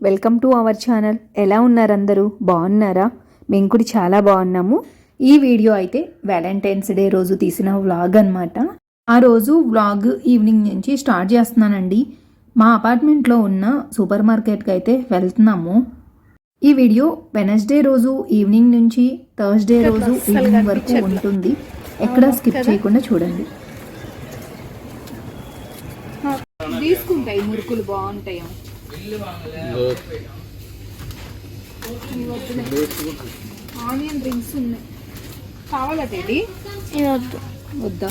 Welcome to our channel. ఎలా ఉన్నారు అందరూ బాగున్నారా? మేము కూడా చాలా బాగున్నాము. ఈ వీడియో అయితే వ్యాలంటైన్స్ డే రోజు తీసిన వ్లాగ్ అన్నమాట. ఆ రోజు వ్లాగ్ ఈవినింగ్ నుంచి స్టార్ట్ చేస్తున్నానండి. మా అపార్ట్మెంట్లో ఉన్న సూపర్ మార్కెట్కి అయితే వెళ్తున్నాము. ఈ వీడియో వెనస్డే రోజు ఈవినింగ్ నుంచి థర్స్డే రోజు ఈవినింగ్ వరకు ఉంటుంది. ఎక్కడ స్కిప్ చేయకుండా చూడండి. తీసుకుంటాయి మురుకులు బాగుంటాయి ఆనియన్ రింగ్స్ ఉన్నాయి కావాలట ఇది వద్దు వద్దా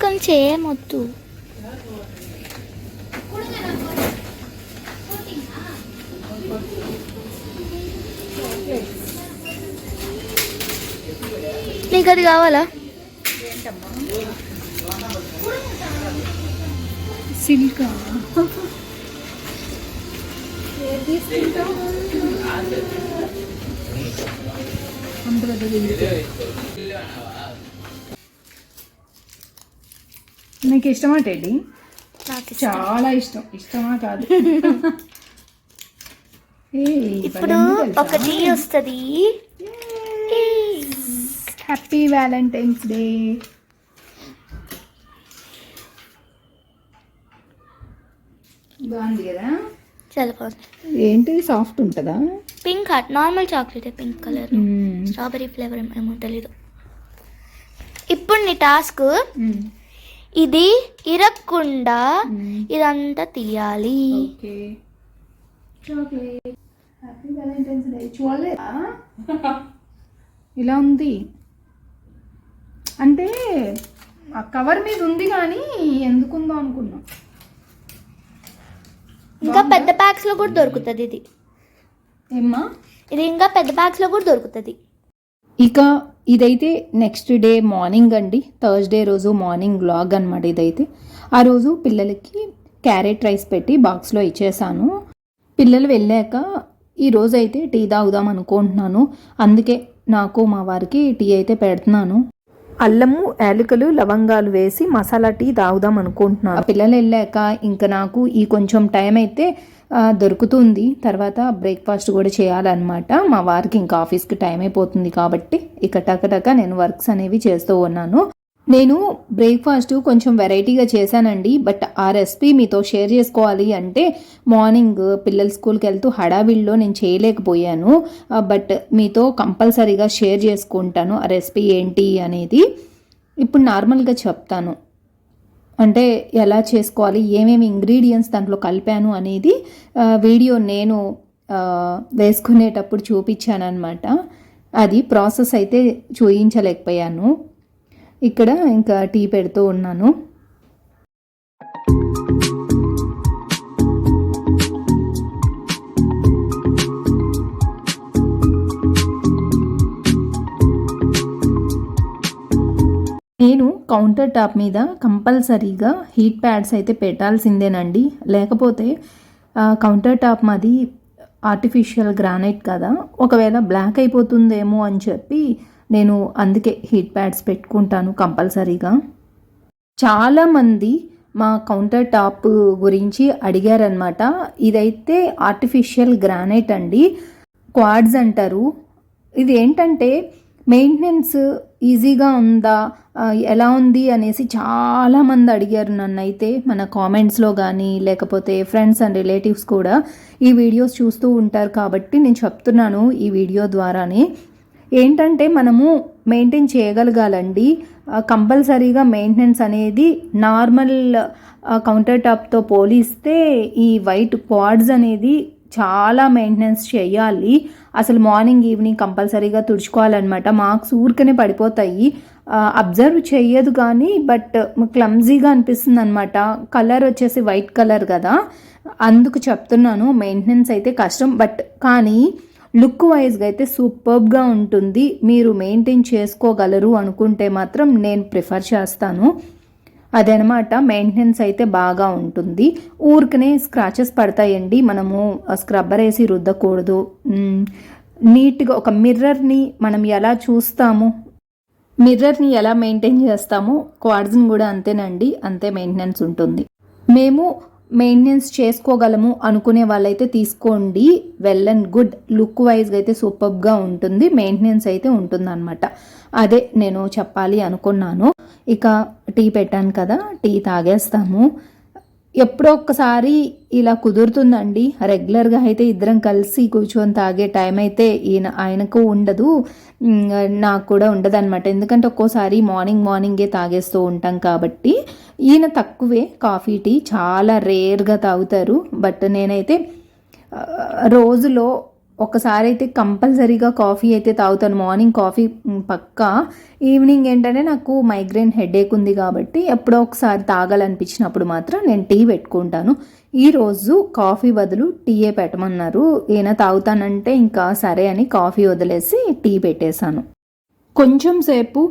కొంచెం ఏమొద్దు నీకు అది కావాలా సిల్కా. నీకు ఇష్టమా టెడ్డి. చాలా ఇష్టం. ఇష్టమా కాదు? ఇప్పుడు ఒకటి వస్తుంది. హ్యాపీ వ్యాలంటైన్స్ డే బాగుంది కదా? చాలా బాగుంది. ఏంటి సాఫ్ట్ ఉంటుందా? Pink heart normal chocolate pink colour. Strawberry flavour ఏమో తెలీదు. ఇప్పుడు నీ టాస్క్ ఇది ఇరక్కుండా ఇదంతా తీయాలి. ఇలా ఉంది. అంటే ఆ కవర్ మీద ఉంది కానీ ఎందుకుందో అనుకున్నా. ఇంకా పెద్ద ప్యాక్స్లో కూడా దొరుకుతుంది ఇది. ఏమ్మా? ఇది ఇంకా పెద్ద ప్యాక్స్లో కూడా దొరుకుతుంది. ఇక ఇదైతే నెక్స్ట్ డే మార్నింగ్ అండి. థర్స్డే రోజు మార్నింగ్ వ్లాగ్ అనమాట ఇదైతే. ఆ రోజు పిల్లలకి క్యారెట్ రైస్ పెట్టి బాక్స్లో ఇచ్చేసాను. పిల్లలు వెళ్ళాక ఈ రోజు అయితే టీ తాగుదాం అనుకుంటున్నాను. అందుకే నాకు మా వారికి టీ అయితే పెడుతున్నాను. అల్లము యాలకులు లవంగాలు వేసి మసాలా టీ తాగుదాం అనుకుంటున్నాను. పిల్లలు వెళ్ళాక ఇంకా నాకు ఈ కొంచెం టైం అయితే దొరుకుతుంది. తర్వాత బ్రేక్ఫాస్ట్ కూడా చేయాలన్నమాట. మా వారికి ఇంకా ఆఫీస్కి టైం అయిపోతుంది కాబట్టి ఇక టకటక నేను వర్క్స్ అనేవి చేస్తూ ఉన్నాను. నేను బ్రేక్ఫాస్ట్ కొంచెం వెరైటీగా చేశానండి బట్ ఆ రెసిపీ మీతో షేర్ చేసుకోవాలి అంటే మార్నింగ్ పిల్లలు స్కూల్కి వెళ్తూ హడావిడిలో నేను చేయలేకపోయాను బట్ మీతో కంపల్సరీగా షేర్ చేసుకుంటాను ఆ రెసిపీ ఏంటి అనేది. ఇప్పుడు నార్మల్గా చెప్తాను. అంటే ఎలా చేసుకోవాలి ఏమేమి ఇంగ్రీడియంట్స్ దాంట్లో కలిపాను అనేది వీడియో నేను వేసుకునేటప్పుడు చూపించాను అనమాట అది ప్రాసెస్ అయితే చూయించలేకపోయాను. ఇక్కడ ఇంకా టీ పెడుతూ ఉన్నాను. నేను కౌంటర్ టాప్ మీద కంపల్సరీగా హీట్ ప్యాడ్స్ అయితే పెట్టాల్సిందేనండి. లేకపోతే కౌంటర్ టాప్ మాది ఆర్టిఫిషియల్ గ్రానైట్ కదా. ఒకవేళ బ్లాక్ అయిపోతుందేమో అని చెప్పి నేను అందుకే హీట్ ప్యాడ్స్ పెట్టుకుంటాను కంపల్సరీగా. చాలామంది మా కౌంటర్ టాప్ గురించి అడిగారనమాట ఇదైతే ఆర్టిఫిషియల్ గ్రానైట్ అండి. క్వాడ్స్ అంటారు. ఇది ఏంటంటే మెయింటెనెన్స్ ఈజీగా ఉందా ఎలా ఉంది అనేసి చాలామంది అడిగారు నన్ను. అయితే మన కామెంట్స్లో కానీ లేకపోతే ఫ్రెండ్స్ అండ్ రిలేటివ్స్ కూడా ఈ వీడియోస్ చూస్తూ ఉంటారు కాబట్టి నేను చెప్తున్నాను ఈ వీడియో ద్వారానే. ఏంటంటే మనము మెయింటైన్ చేయగలగాలండి. కంపల్సరీగా మెయింటెనెన్స్ అనేది నార్మల్ కౌంటర్ టాప్తో పోలిస్తే ఈ వైట్ క్వాడ్స్ అనేది చాలా మెయింటెనెన్స్ చేయాలి. అసలు మార్నింగ్ ఈవినింగ్ కంపల్సరీగా తుడుచుకోవాలన్నమాట. మార్క్స్ ఊరికనే పడిపోతాయి. అబ్జర్వ్ చేయదు కానీ బట్ క్లమ్జీగా అనిపిస్తుంది అనమాట కలర్ వచ్చేసి వైట్ కలర్ కదా. అందుకు చెప్తున్నాను మెయింటెనెన్స్ అయితే కష్టం. బట్ కానీ లుక్ వైజ్గా అయితే సూపర్బ్గా ఉంటుంది. మీరు మెయింటైన్ చేసుకోగలరు అనుకుంటే మాత్రం నేను ప్రిఫర్ చేస్తాను. అదనమాట మెయింటెనెన్స్ అయితే బాగా ఉంటుంది. ఊరికనే స్క్రాచెస్ పడతాయండి. మనము స్క్రబ్బర్ వేసి రుద్దకూడదు. నీట్గా ఒక మిర్రర్ని మనం ఎలా చూస్తాము? మిర్రర్ని ఎలా మెయింటైన్ చేస్తామో? క్వాడ్స్ని కూడా అంతేనండి. అంతే మెయింటెనెన్స్ ఉంటుంది. మేము మెయింటెనెన్స్ చేసుకోగలము అనుకునే వాళ్ళైతే తీసుకోండి. వెల్ అండ్ గుడ్ లుక్ వైజ్గా అయితే సూపర్గా ఉంటుంది. మెయింటెనెన్స్ అయితే ఉంటుందన్నమాట. అదే నేను చెప్పాలి అనుకున్నాను. ఇక టీ పెట్టాను కదా. టీ తాగేస్తాము. ఎప్పుడో ఒక్కసారి ఇలా కుదురుతుందండి. రెగ్యులర్గా అయితే ఇద్దరం కలిసి కూర్చొని తాగే టైం అయితే ఈయన ఆయనకు ఉండదు. నాకు కూడా ఉండదు అనమాట ఎందుకంటే ఒక్కోసారి మార్నింగ్ మార్నింగే తాగేస్తూ ఉంటాం కాబట్టి ఈయన తక్కువే. కాఫీ టీ చాలా రేర్గా తాగుతారు. బట్ నేనైతే రోజులో ఒకసారి అయితే కంపల్సరీగా కాఫీ అయితే తాగుతాను. మార్నింగ్ కాఫీ పక్క పక్కా. ఈవినింగ్ ఏంటంటే నాకు మైగ్రేన్ హెడేక్ ఉంది కాబట్టి ఎప్పుడో ఒకసారి తాగాలనిపించినప్పుడు మాత్రం నేను టీ పెట్టుకుంటాను. ఈరోజు కాఫీ బదులు టీయే పెట్టమన్నారు. ఈయన తాగుతానంటే ఇంకా సరే అని కాఫీ వదిలేసి టీ పెట్టేశాను. కొంచెం సేపు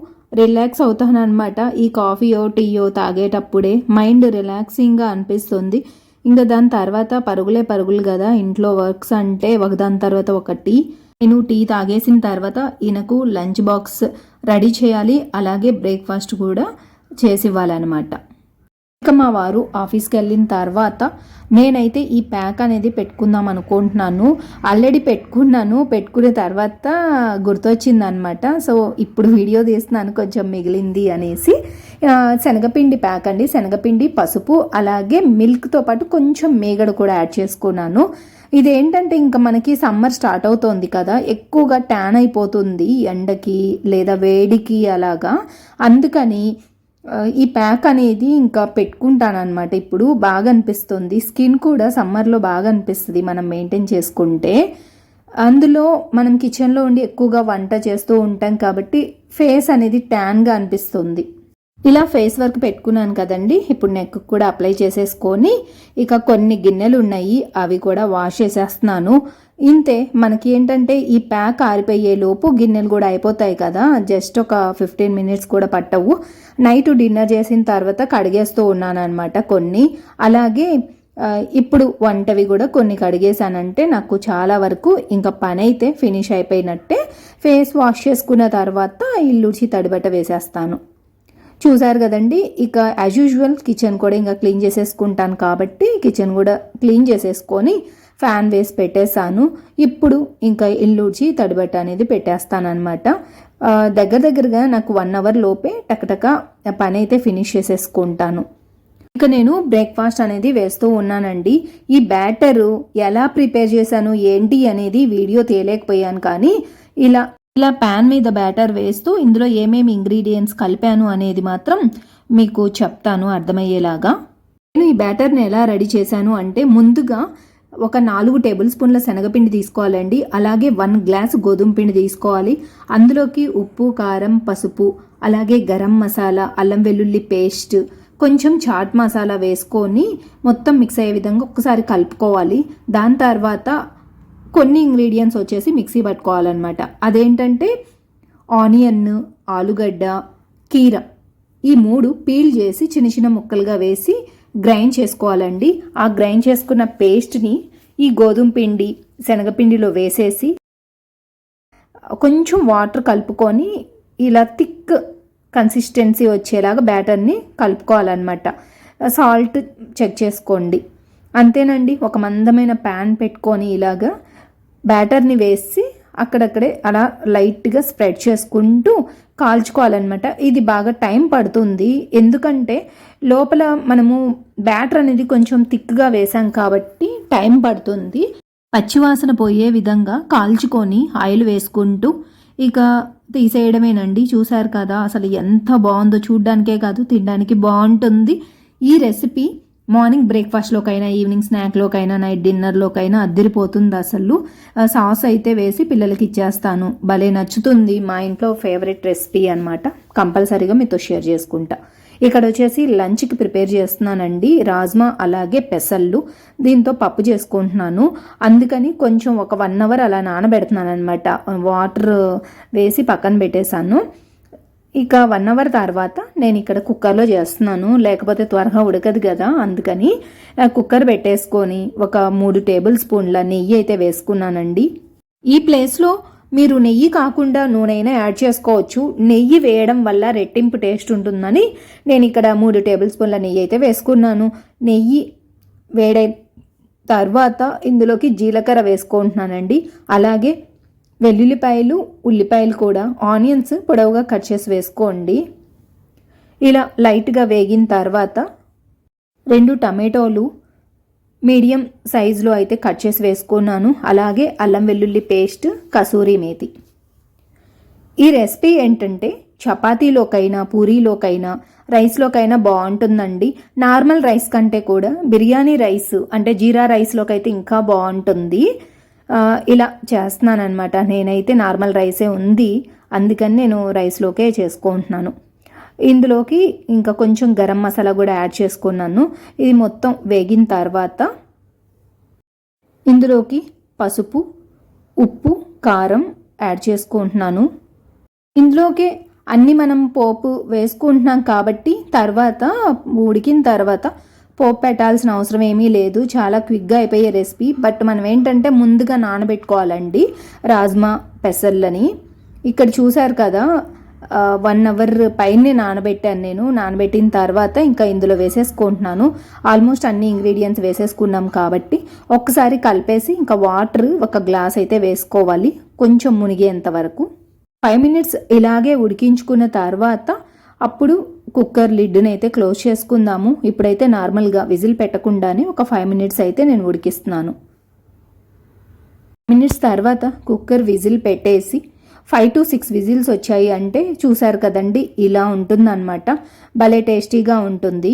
రిలాక్స్ అవుతాను అనమాట ఈ కాఫీయో టీయో తాగేటప్పుడే మైండ్ రిలాక్సింగ్గా అనిపిస్తుంది. ఇంకా దాని తర్వాత పరుగులే పరుగులు కదా. ఇంట్లో వర్క్స్ అంటే ఒకదాని తర్వాత ఒకటి. నేను టీ తాగేసిన తర్వాత ఈయనకు లంచ్ బాక్స్ రెడీ చేయాలి. అలాగే బ్రేక్ఫాస్ట్ కూడా చేసి ఇవ్వాలన్నమాట. ఇక మా వారు ఆఫీస్కి వెళ్ళిన తర్వాత నేనైతే ఈ ప్యాక్ అనేది పెట్టుకుందాం అనుకుంటున్నాను. ఆల్రెడీ పెట్టుకున్నాను. పెట్టుకున్న తర్వాత గుర్తొచ్చింది అనమాట సో ఇప్పుడు వీడియో తీస్తున్నాను. కొంచెం మిగిలింది అనేసి. శనగపిండి ప్యాక్ అండి. శనగపిండి పసుపు అలాగే మిల్క్తో పాటు కొంచెం మేగడ కూడా యాడ్ చేసుకున్నాను. ఇదేంటంటే ఇంకా మనకి సమ్మర్ స్టార్ట్ అవుతోంది కదా ఎక్కువగా ట్యాన్ అయిపోతుంది ఎండకి లేదా వేడికి అలాగా. అందుకని ఈ ప్యాక్ అనేది ఇంకా పెట్టుకుంటాను అనమాట ఇప్పుడు బాగా అనిపిస్తుంది. స్కిన్ కూడా సమ్మర్లో బాగా అనిపిస్తుంది మనం మెయింటైన్ చేసుకుంటే. అందులో మనం కిచెన్లో ఉండి ఎక్కువగా వంట చేస్తూ ఉంటాం కాబట్టి ఫేస్ అనేది ట్యాన్గా అనిపిస్తుంది. ఇలా ఫేస్ వర్క్ పెట్టుకున్నాను కదండి. ఇప్పుడు నెక్ కూడా అప్లై చేసేసుకొని ఇక కొన్ని గిన్నెలు ఉన్నాయి అవి కూడా వాష్ చేసేస్తున్నాను. ఇంతే మనకి ఏంటంటే ఈ ప్యాక్ ఆరిపోయే లోపు గిన్నెలు కూడా అయిపోతాయి కదా. జస్ట్ ఒక ఫిఫ్టీన్ మినిట్స్ కూడా పట్టవు. నైట్ డిన్నర్ చేసిన తర్వాత కడిగేస్తూ ఉన్నాను అనమాట కొన్ని. అలాగే ఇప్పుడు వంటవి కూడా కొన్ని కడిగేశానంటే నాకు చాలా వరకు ఇంకా పని అయితే ఫినిష్ అయిపోయినట్టే. ఫేస్ వాష్ చేసుకున్న తర్వాత ఇల్లుడిచి తడిబట్ట వేసేస్తాను. చూసారు కదండి. ఇక యాజ్ యూజువల్ కిచెన్ కూడా ఇంకా క్లీన్ చేసేసుకుంటాను కాబట్టి కిచెన్ కూడా క్లీన్ చేసేసుకొని ఫ్యాన్ వేసి పెట్టేశాను. ఇప్పుడు ఇంకా ఇల్లుచి తడిబట్ట అనేది పెట్టేస్తాను అనమాట దగ్గర దగ్గరగా నాకు వన్ అవర్ లోపే టకటక పని అయితే ఫినిష్ చేసేసుకుంటాను. ఇక నేను బ్రేక్ఫాస్ట్ అనేది వేస్తూ ఉన్నానండి. ఈ బ్యాటరు ఎలా ప్రిపేర్ చేశాను ఏంటి అనేది వీడియో తేలేకపోయాను కానీ ఇలా ఇలా ప్యాన్ మీద బ్యాటర్ వేస్తూ ఇందులో ఏమేమి ఇంగ్రీడియంట్స్ కలిపాను అనేది మాత్రం మీకు చెప్తాను అర్థమయ్యేలాగా. నేను ఈ బ్యాటర్ని ఎలా రెడీ చేశాను అంటే ముందుగా ఒక నాలుగు టేబుల్ స్పూన్ల శనగపిండి తీసుకోవాలండి. అలాగే వన్ గ్లాస్ గోధుమ పిండి తీసుకోవాలి. అందులోకి ఉప్పు కారం పసుపు అలాగే గరం మసాలా అల్లం వెల్లుల్లి పేస్ట్ కొంచెం చాట్ మసాలా వేసుకొని మొత్తం మిక్స్ అయ్యే విధంగా ఒకసారి కలుపుకోవాలి. దాని తర్వాత కొన్ని ఇంగ్రీడియంట్స్ వచ్చేసి మిక్సీ పట్టుకోవాలన్నమాట. అదేంటంటే ఆనియన్ ఆలుగడ్డ కీర ఈ మూడు పీల్ చేసి చిన్న చిన్న ముక్కలుగా వేసి గ్రైండ్ చేసుకోవాలండి. ఆ గ్రైండ్ చేసుకున్న పేస్ట్ని ఈ గోధుమ పిండి శనగపిండిలో వేసేసి కొంచెం వాటర్ కలుపుకొని ఇలా థిక్ కన్సిస్టెన్సీ వచ్చేలాగా బ్యాటర్ని కలుపుకోవాలన్నమాట. సాల్ట్ చెక్ చేసుకోండి. అంతేనండి ఒక మందమైన ప్యాన్ పెట్టుకొని ఇలాగా బ్యాటర్ని వేసి అక్కడక్కడే అలా లైట్గా స్ప్రెడ్ చేసుకుంటూ కాల్చుకోవాలన్నమాట. ఇది బాగా టైం పడుతుంది. ఎందుకంటే లోపల మనము బ్యాటర్ అనేది కొంచెం థిక్గా వేసాం కాబట్టి టైం పడుతుంది. పచ్చివాసన పోయే విధంగా కాల్చుకొని ఆయిల్ వేసుకుంటూ ఇక తీసేయడమేనండి. చూశారు కదా అసలు ఎంత బాగుందో చూడ్డానికే కాదు తినడానికి బాగుంటుంది. ఈ రెసిపీ మార్నింగ్ బ్రేక్ఫాస్ట్లోకైనా ఈవినింగ్ స్నాక్లోకైనా నైట్ డిన్నర్లోకైనా అద్దరిపోతుంది అసలు. సాస్ అయితే వేసి పిల్లలకి ఇచ్చేస్తాను. భలే నచ్చుతుంది. మా ఇంట్లో ఫేవరెట్ రెసిపీ అనమాట కంపల్సరీగా మీతో షేర్ చేసుకుంటా. ఇక్కడ వచ్చేసి లంచ్కి ప్రిపేర్ చేస్తున్నానండి. రాజ్మా అలాగే పెసళ్ళు. దీంతో పప్పు చేసుకుంటున్నాను. అందుకని కొంచెం ఒక వన్ అవర్ అలా నానబెడుతున్నాను అనమాట వాటర్ వేసి పక్కన పెట్టేశాను. ఇక వన్ అవర్ తర్వాత నేను ఇక్కడ కుక్కర్లో చేస్తున్నాను. లేకపోతే త్వరగా ఉడకదు కదా అందుకని కుక్కర్ పెట్టేసుకొని ఒక మూడు టేబుల్ స్పూన్ల నెయ్యి అయితే వేసుకున్నానండి. ఈ ప్లేస్లో మీరు నెయ్యి కాకుండా నూనె యాడ్ చేసుకోవచ్చు. నెయ్యి వేయడం వల్ల రెట్టింపు టేస్ట్ ఉంటుందని నేను ఇక్కడ మూడు టేబుల్ స్పూన్ల నెయ్యి అయితే వేసుకున్నాను. నెయ్యి వేడై తర్వాత ఇందులోకి జీలకర్ర వేసుకుంటున్నానండి. అలాగే వెల్లుల్లిపాయలు ఉల్లిపాయలు కూడా ఆనియన్స్ పొడవుగా కట్ చేసి వేసుకోండి. ఇలా లైట్గా వేగిన తర్వాత రెండు టమాటోలు మీడియం సైజులో అయితే కట్ చేసి వేసుకున్నాను. అలాగే అల్లం వెల్లుల్లి పేస్ట్ కసూరి మేతి. ఈ రెసిపీ ఏంటంటే చపాతీలోకైనా పూరీలోకైనా రైస్లోకైనా బాగుంటుందండి. నార్మల్ రైస్ కంటే కూడా బిర్యానీ రైస్ అంటే జీరా రైస్లోకి అయితే ఇంకా బాగుంటుంది. ఇలా ఇలా చేస్తున్నానమాట నేనైతే నార్మల్ రైసే ఉంది. అందుకని నేను రైస్లోకే చేసుకుంటున్నాను. ఇందులోకి ఇంకా కొంచెం గరం మసాలా కూడా యాడ్ చేసుకున్నాను. ఇది మొత్తం వేగిన తర్వాత ఇందులోకి పసుపు ఉప్పు కారం యాడ్ చేసుకుంటున్నాను. ఇందులోకి అన్నీ మనం పోపు వేసుకుంటున్నాం కాబట్టి తర్వాత ఉడికిన తర్వాత పోపు పెట్టాల్సిన అవసరం ఏమీ లేదు. చాలా క్విక్గా అయిపోయే రెసిపీ బట్ మనం ఏంటంటే ముందుగా నానబెట్టుకోవాలండి రాజ్మా పెసర్లని. ఇక్కడ చూసారు కదా వన్ అవర్ పైనే నానబెట్టాను నేను. నానబెట్టిన తర్వాత ఇంకా ఇందులో వేసేసుకుంటున్నాను. ఆల్మోస్ట్ అన్ని ఇంగ్రీడియంట్స్ వేసేసుకున్నాం కాబట్టి ఒక్కసారి కలిపేసి ఇంకా వాటర్ ఒక గ్లాస్ అయితే వేసుకోవాలి. కొంచెం మునిగేంత వరకు. ఫైవ్ మినిట్స్ ఇలాగే ఉడికించుకున్న తర్వాత అప్పుడు కుక్కర్ లిడ్ని అయితే క్లోజ్ చేసుకుందాము. ఇప్పుడైతే నార్మల్గా విజిల్ పెట్టకుండానే ఒక ఫైవ్ మినిట్స్ అయితే నేను ఉడికిస్తున్నాను. మినిట్స్ తర్వాత కుక్కర్ విజిల్ పెట్టేసి ఫైవ్ టు సిక్స్ విజిల్స్ వచ్చాయి అంటే చూశారు కదండి ఇలా ఉంటుందన్నమాట. భలే టేస్టీగా ఉంటుంది.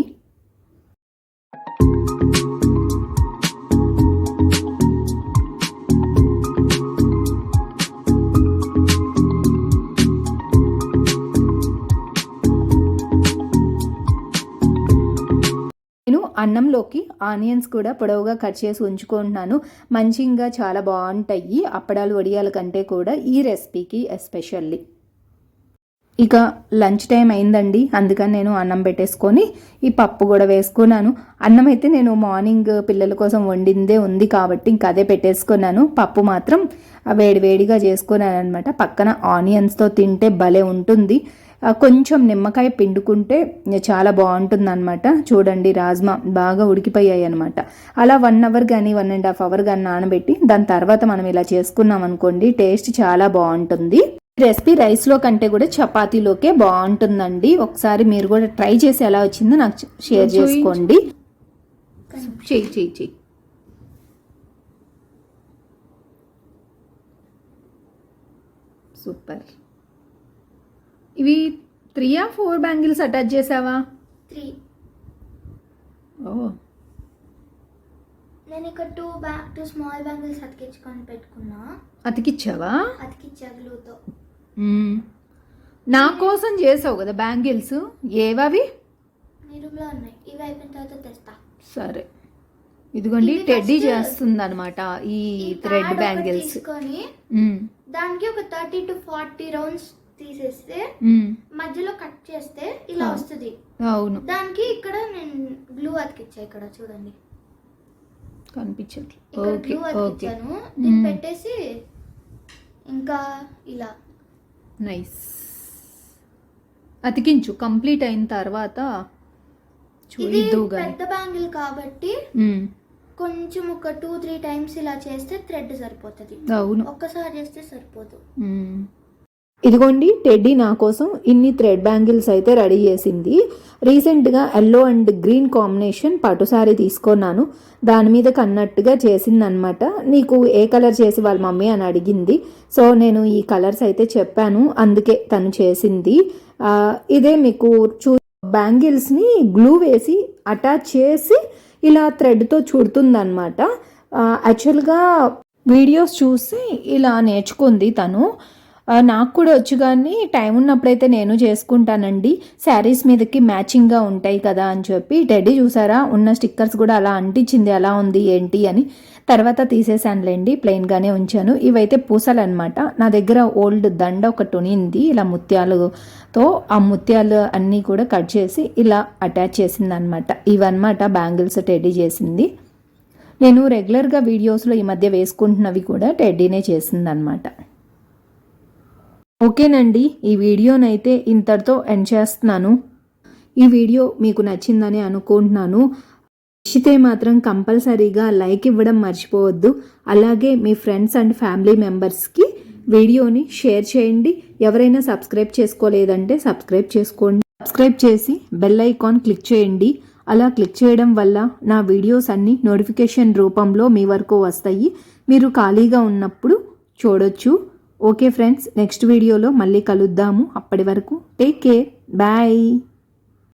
అన్నంలోకి ఆనియన్స్ కూడా పొడవుగా కట్ చేసి ఉంచుకుంటున్నాను. మంచిగా చాలా బాగుంటాయి. అప్పడాలు వడియాల కంటే కూడా ఈ రెసిపీకి ఎస్పెషల్లీ. ఇక లంచ్ టైం అయిందండి. అందుకని నేను అన్నం పెట్టేసుకొని ఈ పప్పు కూడా వేసుకున్నాను. అన్నం అయితే నేను మార్నింగ్ పిల్లల కోసం వండిందే ఉంది కాబట్టి ఇంక అదే పెట్టేసుకున్నాను. పప్పు మాత్రం వేడివేడిగా చేసుకున్నాను అనమాట పక్కన ఆనియన్స్తో తింటే భలే ఉంటుంది. కొంచెం నిమ్మకాయ పిండుకుంటే చాలా బాగుంటుంది అనమాట చూడండి రాజ్మా బాగా ఉడికిపోయాయి అనమాట అలా వన్ అవర్ కానీ వన్ అండ్ హాఫ్ అవర్ కానీ నానబెట్టి దాని తర్వాత మనం ఇలా చేసుకున్నాం అనుకోండి టేస్ట్ చాలా బాగుంటుంది. రెసిపీ రైస్లో కంటే కూడా చపాతీలోకే బాగుంటుందండి. ఒకసారి మీరు కూడా ట్రై చేసి ఎలా వచ్చిందో నాకు షేర్ చేసుకోండి. చెయ్యి చెయ్యి చెయ్యి. సూపర్. ఇవి త్రీయా ఫోర్ బ్యాంగిల్స్ అటాచ్ చేసావా? త్రీ ఓ. నేను ఇక్కడ టూ బ్యా టూ స్మాల్ బ్యాంగిల్స్ అతికించుకొని పెట్టుకున్నా. అతికిచ్చావా? అతికిచ్చా గ్లూతో. నా కోసం చేసావు కదా బ్యాంగిల్స్ ఏవవి మీ రూమ్లో ఉన్నాయి. ఇవి అయిపోయిన తర్వాత తెస్తా. సరే. ఇదిగోండి టెడ్డీ చేస్తుంది అనమాట ఈ థ్రెడ్ బ్యాంగిల్స్ దానికి ఒక థర్టీ టు ఫార్టీ రౌండ్స్ తీసేస్తే మధ్యలో కట్ చేస్తే ఇలా. వస్తుంది. అవును. దానికి ఇక్కడ నేను గ్లూ అతికిచ్చా ఇక్కడ చూడండి. కనిపించట్లేదు ఓకే ఓకే. అతికిచ్చాను. దీన్ని. పెట్టేసి ఇంకా ఇలా. నైస్. అతికించు. కంప్లీట్ అయిన తర్వాత చూద్దు పెద్ద బ్యాంగిల్ కాబట్టి కొంచెం ఒక టూ త్రీ టైమ్స్ ఇలా చేస్తే థ్రెడ్ సరిపోతుంది. అవును. ఒక్కసారి చేస్తే సరిపోదు. ఇదిగోండి టెడ్డీ నా కోసం ఇన్ని థ్రెడ్ బ్యాంగిల్స్ అయితే రెడీ చేసింది. రీసెంట్గా ఎల్లో అండ్ గ్రీన్ కాంబినేషన్ పట్టు సారీ తీసుకున్నాను. దాని మీద కన్నట్టుగా చేసిందనమాట నీకు ఏ కలర్ చేసి వాళ్ళ మమ్మీ అని అడిగింది. సో నేను ఈ కలర్స్ అయితే చెప్పాను. అందుకే తను చేసింది. ఇదే మీకు చూ బ్యాంగిల్స్ని గ్లూ వేసి అటాచ్ చేసి ఇలా థ్రెడ్తో చుడుతుందనమాట యాక్చువల్గా వీడియోస్ చూసి ఇలా నేర్చుకుంది తను. నాకు కూడా వచ్చు కానీ టైం ఉన్నప్పుడైతే నేను చేసుకుంటానండి. శారీస్ మీదకి మ్యాచింగ్గా ఉంటాయి కదా అని చెప్పి. టెడ్డీ చూసారా? ఉన్న స్టిక్కర్స్ కూడా అలా అంటించింది. ఎలా ఉంది ఏంటి అని. తర్వాత తీసేసానులేండి ప్లెయిన్గానే ఉంచాను. ఇవైతే పూసలు అనమాట నా దగ్గర ఓల్డ్ దండ ఒకటి ఉనింది. ఇలా ముత్యాలతో ఆ ముత్యాలు అన్నీ కూడా కట్ చేసి ఇలా అటాచ్ చేసింది అనమాట ఇవన్నమాట బ్యాంగిల్స్ టెడ్డీ చేసింది. నేను రెగ్యులర్గా వీడియోస్లో ఈ మధ్య వేసుకుంటున్నవి కూడా టెడ్డీనే చేసిందనమాట ఓకేనండి ఈ వీడియోనైతే ఇంతటితో ఎండ్ చేస్తున్నాను. ఈ వీడియో మీకు నచ్చిందని అనుకుంటున్నాను. నచ్చితే మాత్రం కంపల్సరీగా లైక్ ఇవ్వడం మర్చిపోవద్దు. అలాగే మీ ఫ్రెండ్స్ అండ్ ఫ్యామిలీ మెంబర్స్కి వీడియోని షేర్ చేయండి. ఎవరైనా సబ్స్క్రైబ్ చేసుకోలేదంటే సబ్స్క్రైబ్ చేసుకోండి. సబ్స్క్రైబ్ చేసి బెల్ ఐకాన్ క్లిక్ చేయండి. అలా క్లిక్ చేయడం వల్ల నా వీడియోస్ అన్నీ నోటిఫికేషన్ రూపంలో మీ వరకు వస్తాయి. మీరు ఖాళీగా ఉన్నప్పుడు చూడొచ్చు. ఓకే ఫ్రెండ్స్ నెక్స్ట్ వీడియోలో మళ్ళీ కలుద్దాము. అప్పటి వరకు టేక్ కేర్ బాయ్